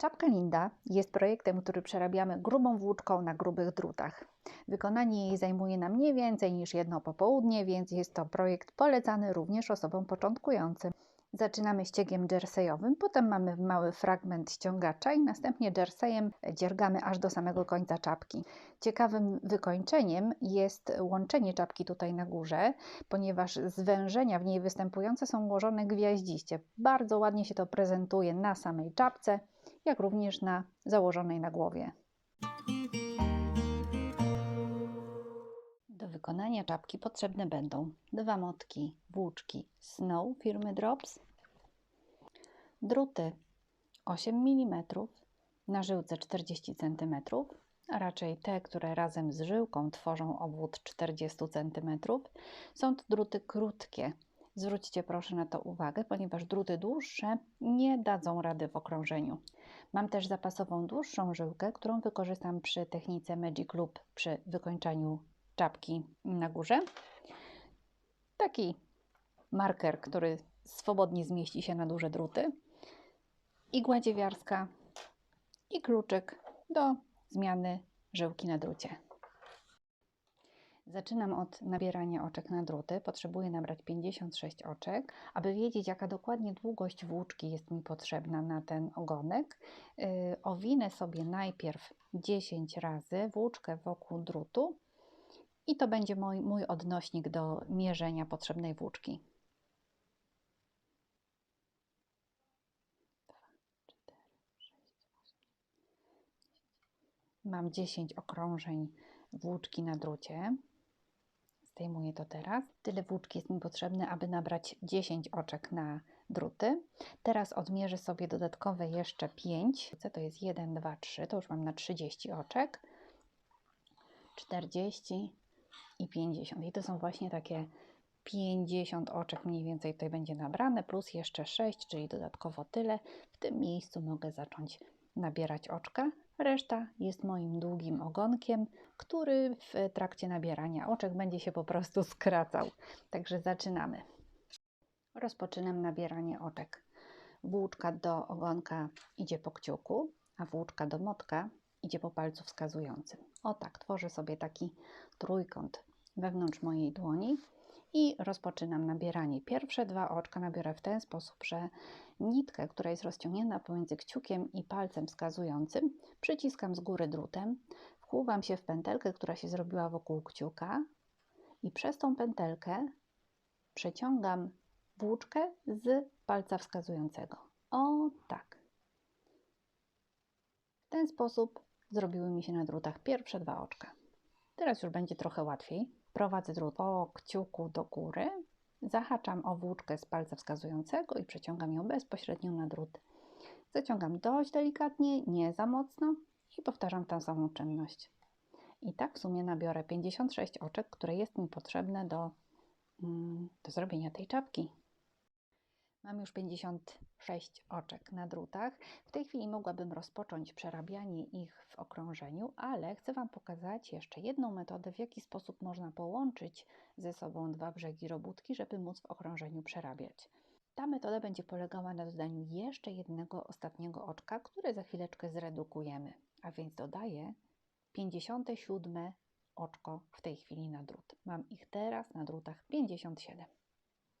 Czapka Linda jest projektem, który przerabiamy grubą włóczką na grubych drutach. Wykonanie jej zajmuje nam nie więcej niż jedno popołudnie, więc jest to projekt polecany również osobom początkującym. Zaczynamy ściegiem jerseyowym, potem mamy mały fragment ściągacza i następnie jerseyem dziergamy aż do samego końca czapki. Ciekawym wykończeniem jest łączenie czapki tutaj na górze, ponieważ zwężenia w niej występujące są ułożone gwiaździście. Bardzo ładnie się to prezentuje na samej czapce, jak również na założonej na głowie. Do wykonania czapki potrzebne będą dwa motki włóczki Snow firmy Drops, druty 8 mm na żyłce 40 cm, a raczej te, które razem z żyłką tworzą obwód 40 cm. Są to druty krótkie. Zwróćcie proszę na to uwagę, ponieważ druty dłuższe nie dadzą rady w okrążeniu. Mam też zapasową dłuższą żyłkę, którą wykorzystam przy technice Magic Loop przy wykończaniu czapki na górze. Taki marker, który swobodnie zmieści się na duże druty. Igła dziewiarska i kluczyk do zmiany żyłki na drucie. Zaczynam od nabierania oczek na druty. Potrzebuję nabrać 56 oczek. Aby wiedzieć, jaka dokładnie długość włóczki jest mi potrzebna na ten ogonek, yy, owinę sobie najpierw 10 razy włóczkę wokół drutu i to będzie mój, mój odnośnik do mierzenia potrzebnej włóczki. Mam 10 okrążeń włóczki na drucie. Zdejmuję to teraz. Tyle włóczki jest mi potrzebne, aby nabrać 10 oczek na druty. Teraz odmierzę sobie dodatkowe jeszcze 5. To jest 1, 2, 3. To już mam na 30 oczek. 40 i 50. I to są właśnie takie 50 oczek mniej więcej tutaj będzie nabrane, plus jeszcze 6, czyli dodatkowo tyle. W tym miejscu mogę zacząć nabierać oczka. Reszta jest moim długim ogonkiem, który w trakcie nabierania oczek będzie się po prostu skracał. Także zaczynamy. Rozpoczynam nabieranie oczek. Włóczka do ogonka idzie po kciuku, a włóczka do motka idzie po palcu wskazującym. O tak, tworzę sobie taki trójkąt wewnątrz mojej dłoni i rozpoczynam nabieranie. Pierwsze dwa oczka nabiorę w ten sposób, że nitkę, która jest rozciągnięta pomiędzy kciukiem i palcem wskazującym, przyciskam z góry drutem, wkłuwam się w pętelkę, która się zrobiła wokół kciuka i przez tą pętelkę przeciągam włóczkę z palca wskazującego. O tak. W ten sposób zrobiły mi się na drutach pierwsze dwa oczka. Teraz już będzie trochę łatwiej. Prowadzę drut po kciuku do góry, zahaczam o włóczkę z palca wskazującego i przeciągam ją bezpośrednio na drut. Zaciągam dość delikatnie, nie za mocno i powtarzam tę samą czynność. I tak w sumie nabiorę 56 oczek, które jest mi potrzebne do, mm, do zrobienia tej czapki. Mam już 56 oczek na drutach. W tej chwili mogłabym rozpocząć przerabianie ich w okrążeniu, ale chcę Wam pokazać jeszcze jedną metodę, w jaki sposób można połączyć ze sobą dwa brzegi robótki, żeby móc w okrążeniu przerabiać. Ta metoda będzie polegała na dodaniu jeszcze jednego ostatniego oczka, które za chwileczkę zredukujemy. A więc dodaję 57 oczko w tej chwili na drut. Mam ich teraz na drutach 57.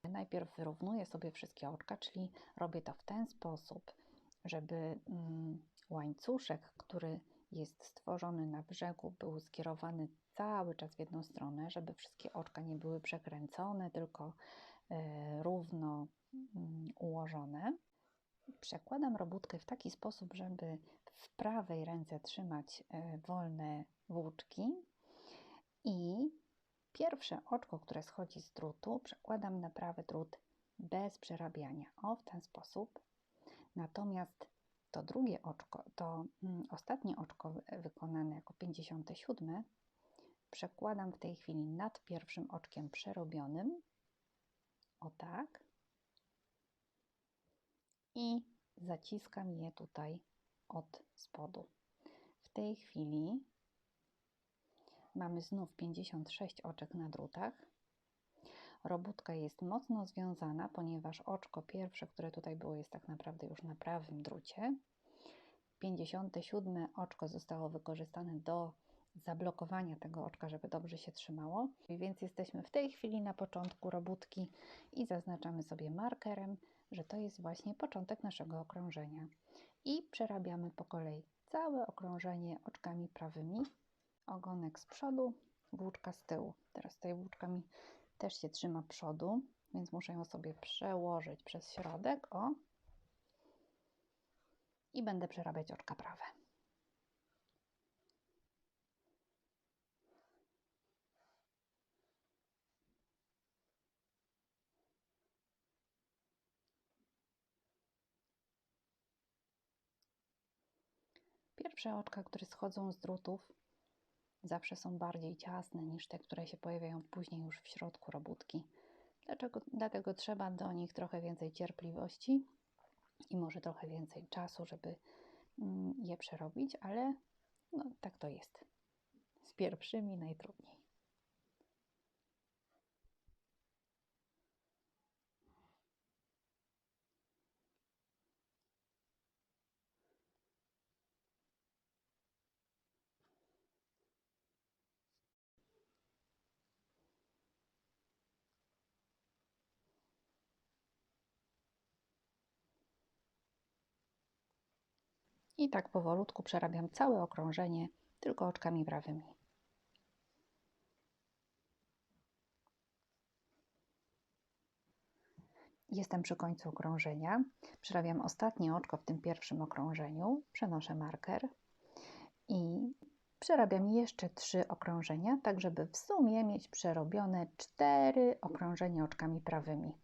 Najpierw wyrównuję sobie wszystkie oczka, czyli robię to w ten sposób, żeby mm, łańcuszek, który jest stworzony na brzegu, był skierowany cały czas w jedną stronę, żeby wszystkie oczka nie były przekręcone, tylko e, równo mm, ułożone. Przekładam robótkę w taki sposób, żeby w prawej ręce trzymać e, wolne włóczki i Pierwsze oczko, które schodzi z drutu, przekładam na prawy drut bez przerabiania. O, w ten sposób. Natomiast to drugie oczko, to mm, ostatnie oczko wykonane jako 57, przekładam w tej chwili nad pierwszym oczkiem przerobionym. O tak. I zaciskam je tutaj od spodu. W tej chwili Mamy znów 56 oczek na drutach. Robótka jest mocno związana, ponieważ oczko pierwsze, które tutaj było, jest tak naprawdę już na prawym drucie. 57 oczko zostało wykorzystane do zablokowania tego oczka, żeby dobrze się trzymało. Więc jesteśmy w tej chwili na początku robótki i zaznaczamy sobie markerem, że to jest właśnie początek naszego okrążenia. I przerabiamy po kolei całe okrążenie oczkami prawymi, ogonek z przodu, włóczka z tyłu. Teraz tutaj włóczka mi też się trzyma przodu, więc muszę ją sobie przełożyć przez środek, o. I będę przerabiać oczka prawe. Pierwsze oczka, które schodzą z drutów, zawsze są bardziej ciasne niż te, które się pojawiają później już w środku robótki. Dlaczego? Dlatego trzeba do nich trochę więcej cierpliwości i może trochę więcej czasu, żeby mm, je przerobić, ale no, tak to jest. Z pierwszymi najtrudniej. I tak powolutku przerabiam całe okrążenie tylko oczkami prawymi. Jestem przy końcu okrążenia. Przerabiam ostatnie oczko w tym pierwszym okrążeniu. Przenoszę marker i przerabiam jeszcze trzy okrążenia, tak żeby w sumie mieć przerobione cztery okrążenia oczkami prawymi.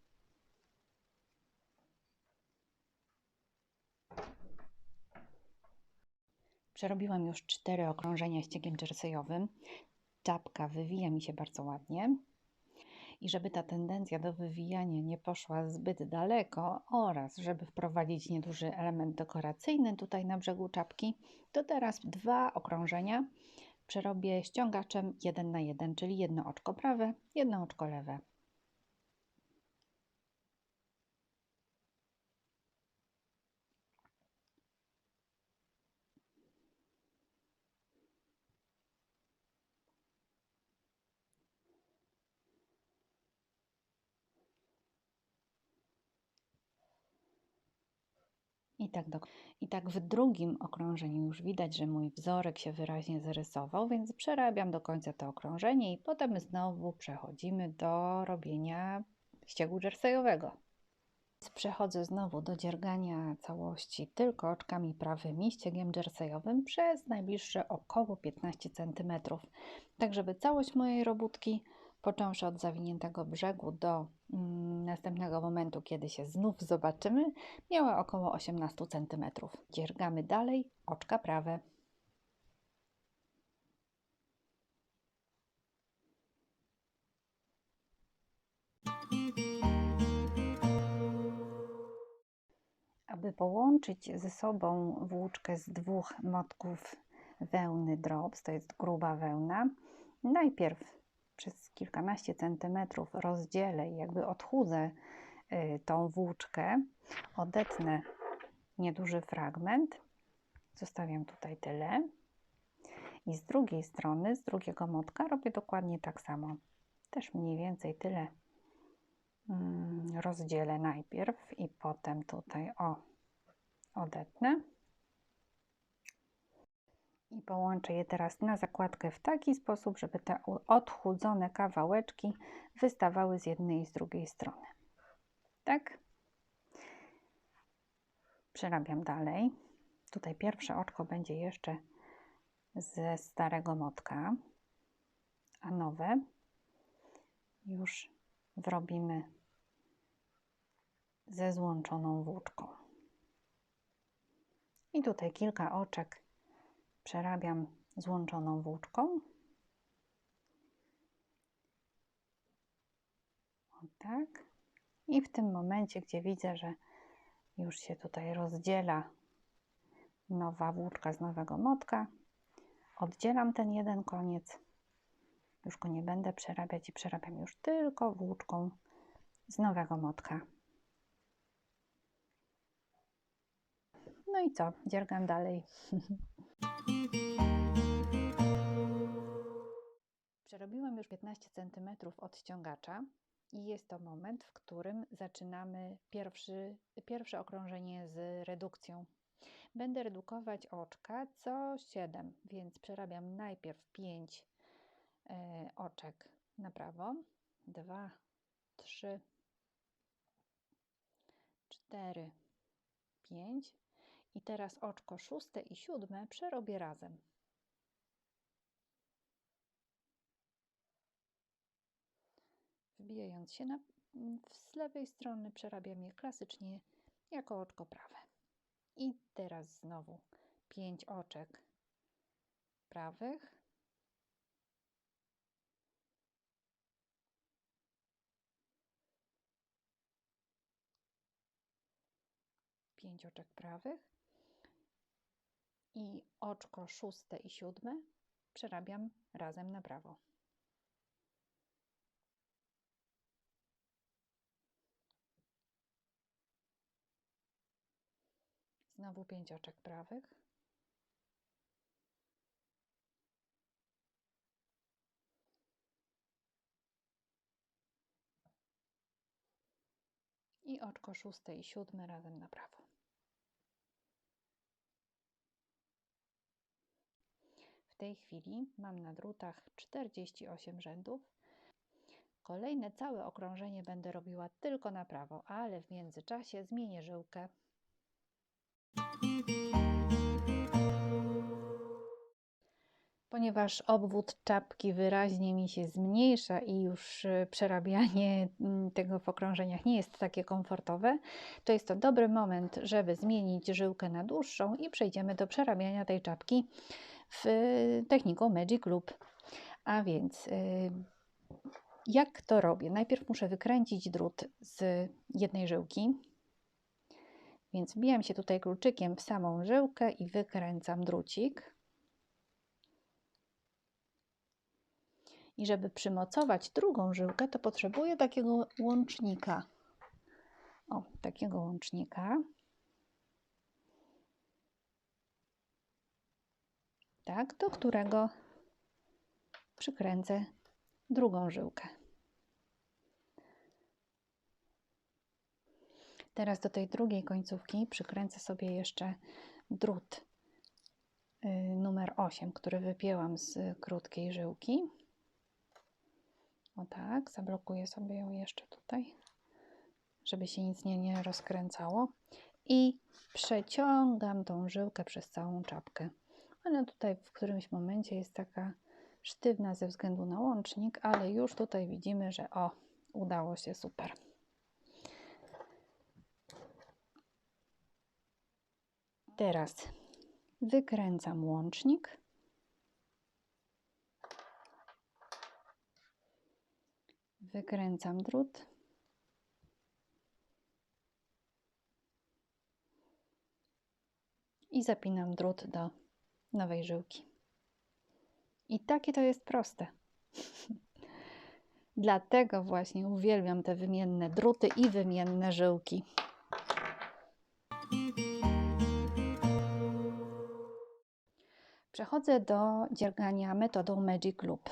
Przerobiłam już cztery okrążenia ściegiem jerseyowym. Czapka wywija mi się bardzo ładnie. I żeby ta tendencja do wywijania nie poszła zbyt daleko oraz żeby wprowadzić nieduży element dekoracyjny tutaj na brzegu czapki, to teraz dwa okrążenia przerobię ściągaczem 1 na 1, czyli jedno oczko prawe, jedno oczko lewe. Tak, do, I tak w drugim okrążeniu już widać, że mój wzorek się wyraźnie zarysował, więc przerabiam do końca to okrążenie i potem znowu przechodzimy do robienia ściegu jerseyowego. Przechodzę znowu do dziergania całości tylko oczkami prawymi ściegiem jerseyowym przez najbliższe około 15 cm, tak żeby całość mojej robótki począwszy od zawiniętego brzegu do mm, następnego momentu, kiedy się znów zobaczymy, miała około 18 cm. Dziergamy dalej oczka prawe. Aby połączyć ze sobą włóczkę z dwóch motków wełny drops, to jest gruba wełna, najpierw przez kilkanaście centymetrów rozdzielę i jakby odchudzę y, tą włóczkę, odetnę nieduży fragment, zostawiam tutaj tyle i z drugiej strony, z drugiego motka robię dokładnie tak samo. Też mniej więcej tyle mm, rozdzielę najpierw i potem tutaj o odetnę i połączę je teraz na zakładkę w taki sposób, żeby te odchudzone kawałeczki wystawały z jednej i z drugiej strony. Tak? Przerabiam dalej. Tutaj pierwsze oczko będzie jeszcze ze starego motka, a nowe już zrobimy ze złączoną włóczką. I tutaj kilka oczek przerabiam złączoną włóczką. O tak. I w tym momencie, gdzie widzę, że już się tutaj rozdziela nowa włóczka z nowego motka, oddzielam ten jeden koniec. Już go nie będę przerabiać i przerabiam już tylko włóczką z nowego motka. No i co? Dziergam dalej. Przerobiłam już 15 cm od ściągacza i jest to moment, w którym zaczynamy pierwszy, pierwsze okrążenie z redukcją. Będę redukować oczka co 7, więc przerabiam najpierw 5 e, oczek na prawo, 2, 3, 4, 5 i teraz oczko szóste i siódme przerobię razem. Wbijając się na, z lewej strony przerabiam je klasycznie jako oczko prawe. I teraz znowu 5 oczek prawych. Pięć oczek prawych i oczko szóste i siódme przerabiam razem na prawo. Znowu pięć oczek prawych. I oczko szóste i siódme razem na prawo. W tej chwili mam na drutach 48 rzędów. Kolejne całe okrążenie będę robiła tylko na prawo, ale w międzyczasie zmienię żyłkę Ponieważ obwód czapki wyraźnie mi się zmniejsza i już y, przerabianie mm, tego w okrążeniach nie jest takie komfortowe, to jest to dobry moment, żeby zmienić żyłkę na dłuższą i przejdziemy do przerabiania tej czapki w y, techniką Magic Loop. A więc y, jak to robię? Najpierw muszę wykręcić drut z jednej żyłki, więc wbijam się tutaj kluczykiem w samą żyłkę i wykręcam drucik. I żeby przymocować drugą żyłkę, to potrzebuję takiego łącznika. O, takiego łącznika. Tak, do którego przykręcę drugą żyłkę. Teraz do tej drugiej końcówki przykręcę sobie jeszcze drut y, numer 8, który wypięłam z krótkiej żyłki. O tak, zablokuję sobie ją jeszcze tutaj, żeby się nic nie, nie rozkręcało. I przeciągam tą żyłkę przez całą czapkę. Ona tutaj w którymś momencie jest taka sztywna ze względu na łącznik, ale już tutaj widzimy, że o, udało się super. Teraz wykręcam łącznik. Wykręcam drut. I zapinam drut do nowej żyłki. I takie to jest proste. Dlatego właśnie uwielbiam te wymienne druty i wymienne żyłki. Przechodzę do dziergania metodą Magic Loop.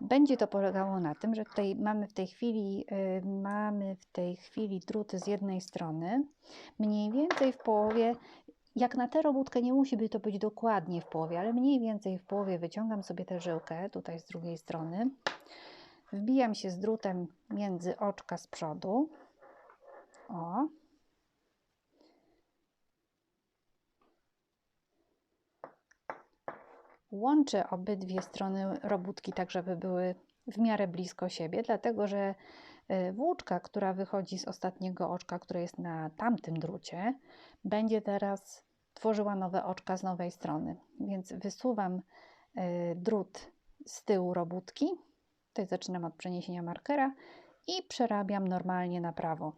Będzie to polegało na tym, że tutaj mamy w tej chwili, yy, mamy w tej chwili druty z jednej strony, mniej więcej w połowie, jak na tę robótkę nie musi być to być dokładnie w połowie, ale mniej więcej w połowie wyciągam sobie tę żyłkę tutaj z drugiej strony, wbijam się z drutem między oczka z przodu, o, Łączę obydwie strony robótki tak, żeby były w miarę blisko siebie, dlatego że y, włóczka, która wychodzi z ostatniego oczka, które jest na tamtym drucie, będzie teraz tworzyła nowe oczka z nowej strony. Więc wysuwam y, drut z tyłu robótki, tutaj zaczynam od przeniesienia markera i przerabiam normalnie na prawo.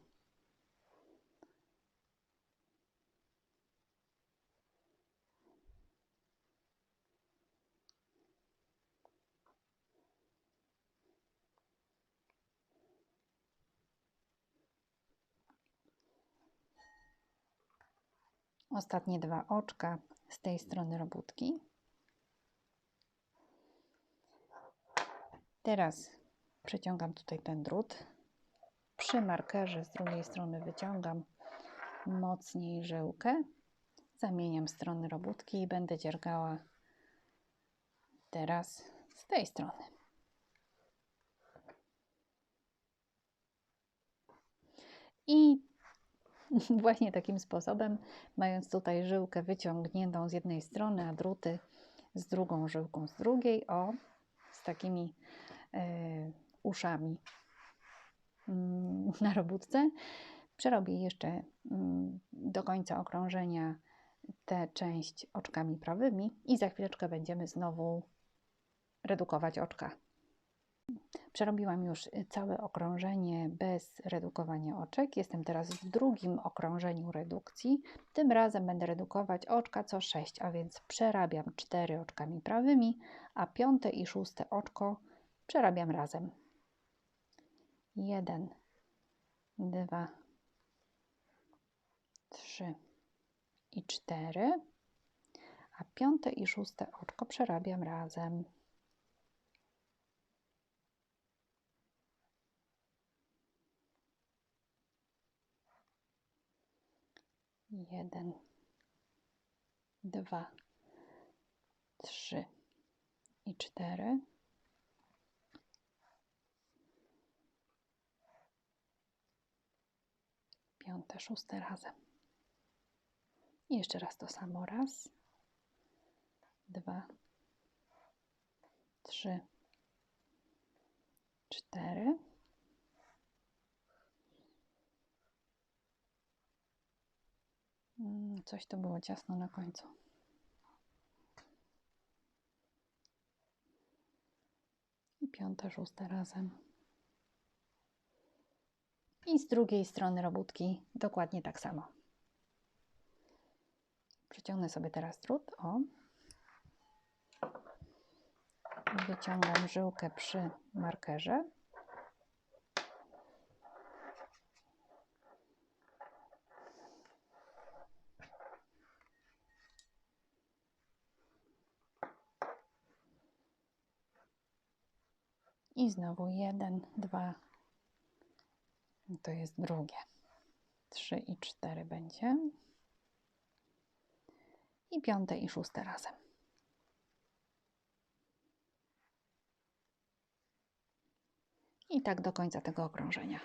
Ostatnie dwa oczka z tej strony robótki. Teraz przeciągam tutaj ten drut. Przy markerze z drugiej strony wyciągam mocniej żyłkę. Zamieniam strony robótki i będę dziergała teraz z tej strony. I właśnie takim sposobem, mając tutaj żyłkę wyciągniętą z jednej strony, a druty z drugą żyłką z drugiej, o, z takimi y, uszami y, na robótce, przerobię jeszcze y, do końca okrążenia tę część oczkami prawymi i za chwileczkę będziemy znowu redukować oczka. Przerobiłam już całe okrążenie bez redukowania oczek. Jestem teraz w drugim okrążeniu redukcji. Tym razem będę redukować oczka co 6, a więc przerabiam 4 oczkami prawymi, a piąte i szóste oczko przerabiam razem. 1, 2, 3 i 4, a piąte i szóste oczko przerabiam razem. Jeden, dwa, trzy i cztery. Piąte, szóste razem. I jeszcze raz to samo. Raz, dwa, trzy, cztery. Coś to było ciasno na końcu. I piąte, szóste razem. I z drugiej strony robótki dokładnie tak samo. Przeciągnę sobie teraz drut. O. Wyciągam żyłkę przy markerze. I znowu jeden, dwa. To jest drugie. Trzy i cztery będzie. I piąte i szóste razem. I tak do końca tego okrążenia.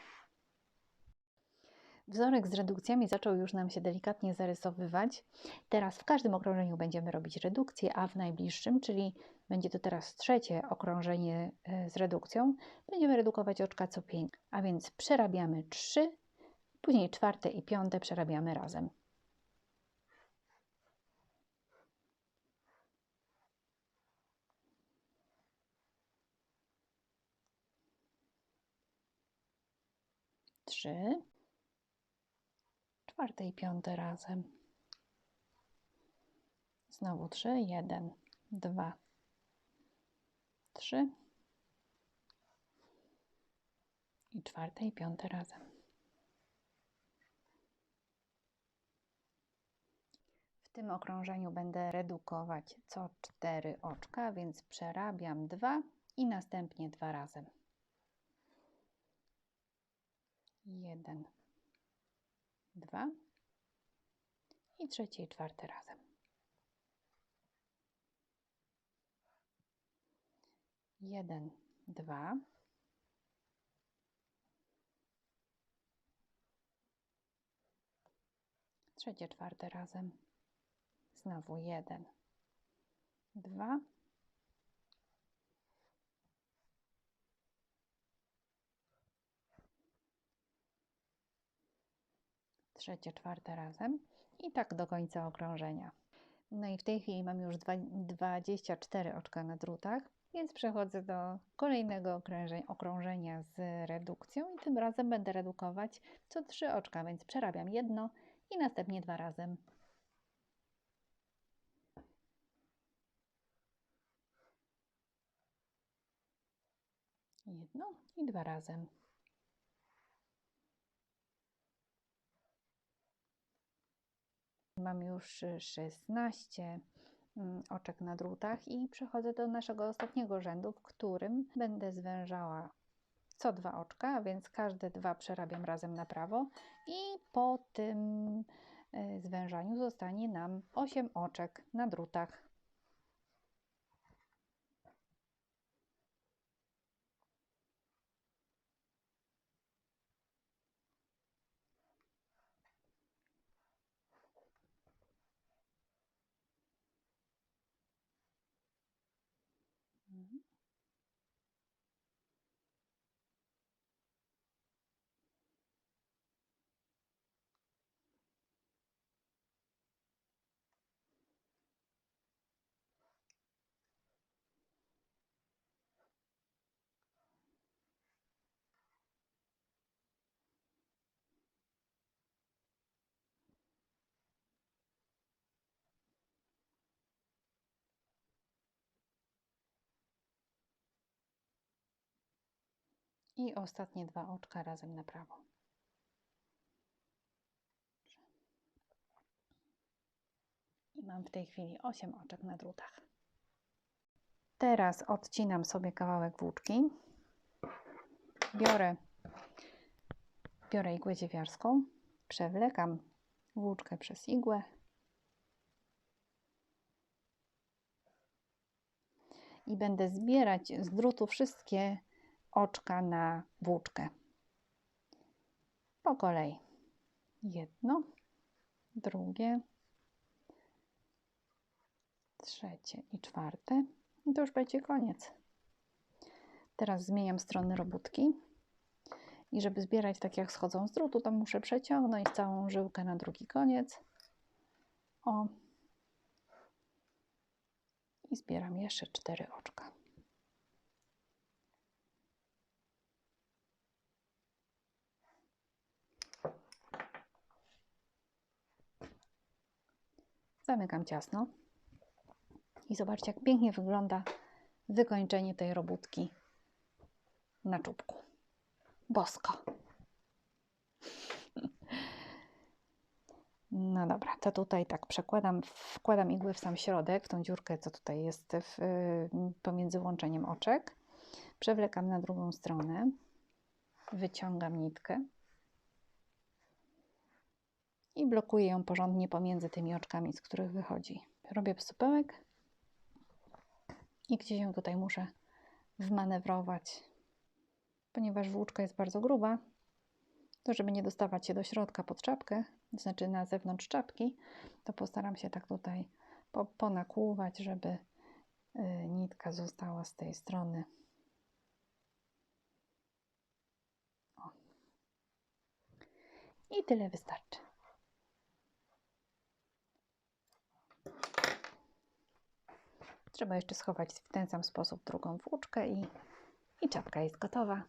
Wzorek z redukcjami zaczął już nam się delikatnie zarysowywać. Teraz w każdym okrążeniu będziemy robić redukcję, a w najbliższym, czyli będzie to teraz trzecie okrążenie e, z redukcją, będziemy redukować oczka co 5. A więc przerabiamy 3, później czwarte i piąte przerabiamy razem. Trzy, czwarte i piąte razem. Znowu trzy, jeden, dwa, trzy i czwarte i piąte razem. W tym okrążeniu będę redukować co cztery oczka, więc przerabiam dwa i następnie dwa razem. Jeden, dwa i trzecie i czwarte razem. Jeden, dwa. Trzecie, czwarte razem. Znowu jeden, dwa. Trzecie, czwarte razem. I tak do końca okrążenia. No i w tej chwili mam już dwa- 24 oczka na drutach, więc przechodzę do kolejnego okrążenia, z redukcją i tym razem będę redukować co 3 oczka, więc przerabiam jedno i następnie dwa razem. Jedno i dwa razem. Mam już y, 16 mm, oczek na drutach i przechodzę do naszego ostatniego rzędu, w którym będę zwężała co dwa oczka, więc każde dwa przerabiam razem na prawo i po tym y, zwężaniu zostanie nam 8 oczek na drutach. I ostatnie dwa oczka razem na prawo. I mam w tej chwili 8 oczek na drutach. Teraz odcinam sobie kawałek włóczki. Biorę, biorę igłę dziewiarską, przewlekam włóczkę przez igłę i będę zbierać z drutu wszystkie oczka na włóczkę. Po kolei. Jedno, drugie, trzecie i czwarte. I to już będzie koniec. Teraz zmieniam strony robótki. I żeby zbierać tak jak schodzą z drutu, to muszę przeciągnąć całą żyłkę na drugi koniec. O. I zbieram jeszcze cztery oczka. Zamykam ciasno. I zobaczcie, jak pięknie wygląda wykończenie tej robótki na czubku. Bosko. No dobra, to tutaj tak przekładam, wkładam igłę w sam środek, w tą dziurkę, co tutaj jest w, pomiędzy łączeniem oczek. Przewlekam na drugą stronę, wyciągam nitkę i blokuję ją porządnie pomiędzy tymi oczkami, z których wychodzi. Robię supełek i gdzieś ją tutaj muszę wmanewrować, ponieważ włóczka jest bardzo gruba, to żeby nie dostawać się do środka pod czapkę, znaczy na zewnątrz czapki, to postaram się tak tutaj po, ponakłuwać, żeby y, nitka została z tej strony. O. I tyle wystarczy. Trzeba jeszcze schować w ten sam sposób drugą włóczkę i, i czapka jest gotowa.